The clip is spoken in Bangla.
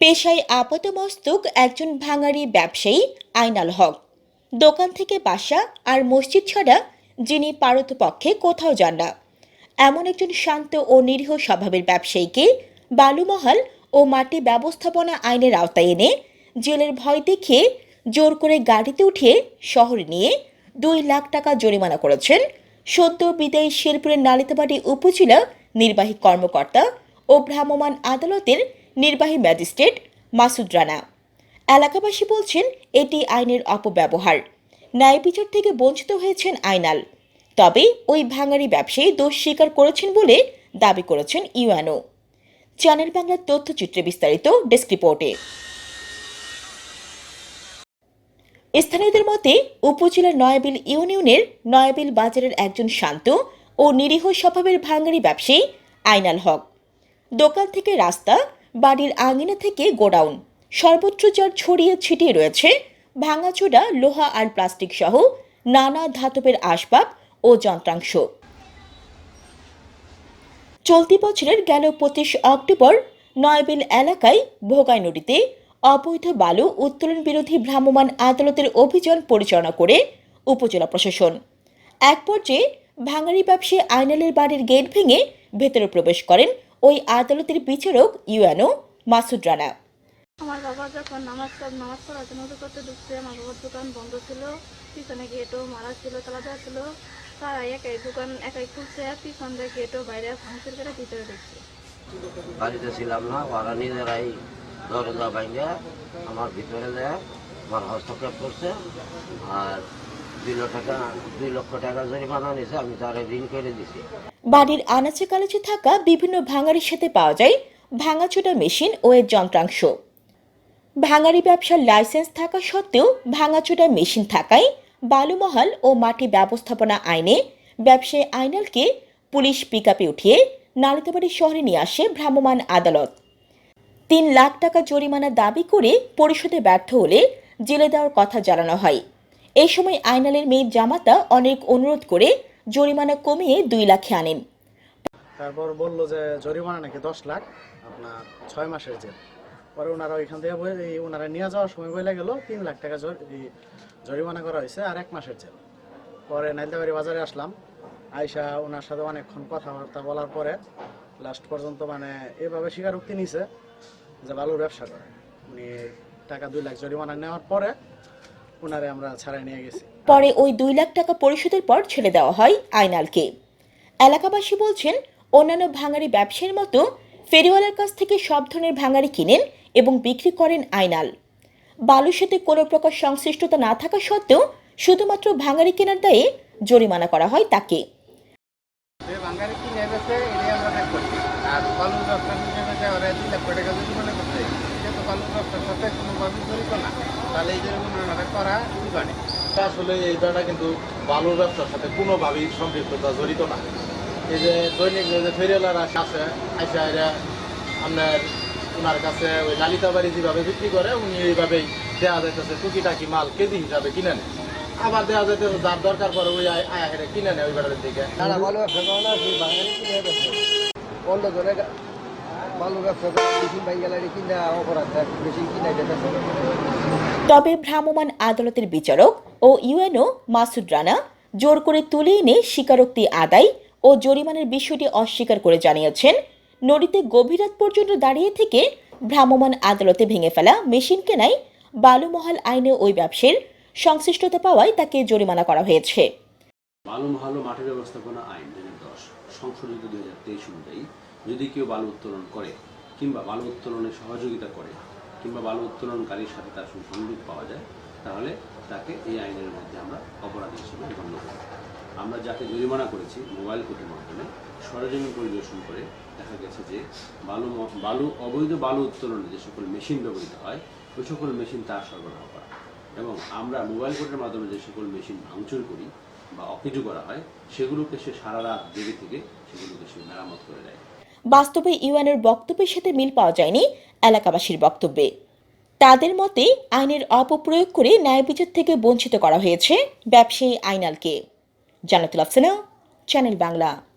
পেশায় আপাতমস্তক একজন ভাঙারি ব্যবসায়ী আইনাল হক। দোকান থেকে বাসা আর মসজিদ ছাড়া যিনি পারতপক্ষে কোথাও যান না। এমন একজন শান্ত ও নিরীহ স্বভাবের ব্যবসায়ীকে বালুমহাল ও মাটি ব্যবস্থাপনা আইনের আওতায় এনে জেলের ভয় দেখিয়ে জোর করে গাড়িতে উঠিয়ে শহরে নিয়ে দুই লাখ টাকা জরিমানা করেছেন সদ্য বিদায়ী শেরপুরের নালিতাবাড়ি উপজেলা নির্বাহী কর্মকর্তা ও ভ্রাম্যমাণ আদালতের নির্বাহী ম্যাজিস্ট্রেট মাসুদ রানা। এলাকাবাসী বলছেন, এটি আইনের অপব্যবহার। ন্যায় বিচার থেকে বঞ্চিত হয়েছেন আইনাল। তবে ওই ভাঙারি ব্যবসায়ী দোষ স্বীকার করেছেন বলে দাবি করেছেন ইউএনও। চ্যানেল বাংলার তথ্যচিত্রে বিস্তারিত ডেস্ক রিপোর্টে। স্থানীয়দের মতে, উপজেলার নয়াবিল ইউনিয়নের নয়াবিল বাজারের একজন শান্ত ও নিরীহ স্বভাবের ভাঙারি ব্যবসায়ী আইনাল হক। দোকান থেকে রাস্তা বাড়ির আঙিনা থেকে গোডাউন। সর্বত্র যার ছড়িয়ে ছিটিয়ে রয়েছে। ভাঙাচোরা, লোহা আর প্লাস্টিক সহ নানা ধাতবের আসবাব ও যন্ত্রাংশ। চলতি বছরের গেল পঁচিশ অক্টোবর নয়বিল এলাকায় ভোগাই নদীতে অবৈধ বালু উত্তোলন বিরোধী ভ্রাম্যমাণ আদালতের অভিযান পরিচালনা করে উপজেলা প্রশাসন। এক পর্যায়ে ভাঙারি ব্যবসায়ী আইনালের বাড়ির গেট ভেঙে ভেতরে প্রবেশ করেন ওই আদালতের বিচারক ইউএনও মাসুদ রানা। আমার বাবা যখন নামাজ পড় নামাজ পড়ার জন্য করতে ঢুকছে আমার বাবার দোকান বন্ধ ছিল পিছনে গেটও মারা ছিল তালা দেওয়া ছিল। তারা একাই দোকান একাই খুলছে পিছন দিয়ে গেটও বাইরে ভাঙচুর করে ভিতরে ঢুকছে। বাড়িতে ছিলাম না ওরা নিজেরাই দরজা ভাঙে আমার ভিতরে দেয় আমার হস্তক্ষেপ করছে আর বাড়ির আনাচে কানাচে থাকা বিভিন্ন ভাঙারির সাথে পাওয়া যায় ভাঙাচোটা মেশিন ও এর যন্ত্রাংশ। ভাঙারি ব্যবসার লাইসেন্স থাকা সত্ত্বেও ভাঙাচোটা মেশিন থাকায় বালুমহাল ও মাটি ব্যবস্থাপনা আইনে ব্যবসায়ী আইনালকে পুলিশ পিকআপে উঠিয়ে নালিতাবাড়ি শহরে নিয়ে আসে ভ্রাম্যমাণ আদালত। তিন লাখ টাকা জরিমানা দাবি করে পরিশোধে ব্যর্থ হলে জেলে দেওয়ার কথা জানানো হয়। এই সময় আইনালের মেয়ের জামাতা অনেক অনুরোধ করে জরিমানা কমিয়ে দুই লাখে আনেন। তারপর বলল যে জরিমানা নাকি দশ লাখ, আপনার ছয় মাসের জেল। পরে ওনারা ওইখান থেকে ওনারা নিয়ে যাওয়ার সময় বলে গেল, তিন লাখ টাকা জর- জরিমানা করা হয়েছে আর এক মাসের জেল। পরে নাইলদাবাড়ি বাজারে আসলাম আয়সা ওনার সাথে অনেকক্ষণ কথাবার্তা বলার পরে লাস্ট পর্যন্ত মানে এভাবে স্বীকারোক্তি নিছে যে বালুর ব্যবসা করে। উনি টাকা দুই লাখ জরিমানা নেওয়ার পরে ওনারে আমরা ছাড়াই নিয়ে গেছি। পরে ওই দুই লাখ টাকা পরিশোধের পর ছেড়ে দেওয়া হয় আইনালকে। এলাকাবাসী বলছেন অন্যান্য ভাঙারি ব্যবসায়ীর মতো ফেরিওয়ালার কাছ থেকে সব ধরনের ভাঙারি কিনেন এবং বিক্রি করেন আইনাল। বালুর সাথে কোনো প্রকার সংশ্লিষ্টতা না থাকা সত্ত্বেও শুধুমাত্র ভাঙারি কেনার দায়ে জরিমানা করা হয় তাকে। আর টাকা তাহলে এই আসলে এইটা কিন্তু বালুর ব্যবসার সাথে কোনোভাবেই সম্পৃক্ততা জড়িত না। এই যে দৈনিক যে ফেরিওয়ালারা আসে আইসা এরা আপনার ওনার কাছে ওই লালিতা বাড়ি যেভাবে বিক্রি করে, উনি এইভাবেই দেওয়া যাইতেছে টুকিটাকি মাল কেজি হিসাবে কিনে নেয়। আবার দেওয়া যাইতেছে যার দরকার পরে ওই আয়া কিনে নেয় ওই বেড়ার থেকে তারা ভালো বাঙালি কিনে অন্য জনে ব্যবসা করে কিনে অপরাধ কিনে তবে ভ্রাম্যমাণ আদালতের বিচারক ও ইউএনও মাসুদ রানা জোর করে তুলে এনে স্বীকারোক্তি আদায় ও জরিমানার বিষয়টি অস্বীকার করে জানিয়েছেন। নদীতে গভীর রাত পর্যন্ত দাঁড়িয়ে থেকে ভ্রাম্যমাণ আদালতে ভেঙে ফেলা মেশিন কেনায় বালুমহাল আইনে ওই ব্যবসার সংশ্লিষ্টতা পাওয়ায় তাকে জরিমানা করা হয়েছে। বালু মহাল ও মাঠের ব্যবস্থাপনা আইন দশ সংশোধিত দুই হাজার তেইশ অনুযায়ী যদি কেউ বালু উত্তোলন করে কিংবা বালু উত্তোলনে সহযোগিতা করে কিংবা বালু উত্তোলনকারীর সাথে তার সঙ্গে সংযোগ পাওয়া যায়, তাহলে তাকে এই আইনের মধ্যে আমরা অপরাধ হিসেবে গণ্য করি আমরা যাকে জরিমানা করেছি মোবাইল কোর্টের মাধ্যমে, সরজমিন পরিদর্শন করে দেখা গেছে যে বালু বালু, অবৈধ বালু উত্তোলনে যে সকল মেশিন ব্যবহৃত হয়, ওই সকল মেশিন তার সরবরাহ করা। এবং আমরা মোবাইল কোর্টের মাধ্যমে যে সকল মেশিন ভাঙচুর করি বা অকেজু করা হয়, সেগুলোকে সে সারা রাত জেগে থেকে সেগুলোকে সে মেরামত করে দেয়। বাস্তবে ইউএনের বক্তব্যের সাথে মিল পাওয়া যায়নি এলাকাবাসীর বক্তব্যে। তাদের মতে, আইনের অপপ্রয়োগ করে ন্যায় বিচার থেকে বঞ্চিত করা হয়েছে ব্যবসায়ী আইনালকে। জানাতুল আফসানা, চ্যানেল বাংলা।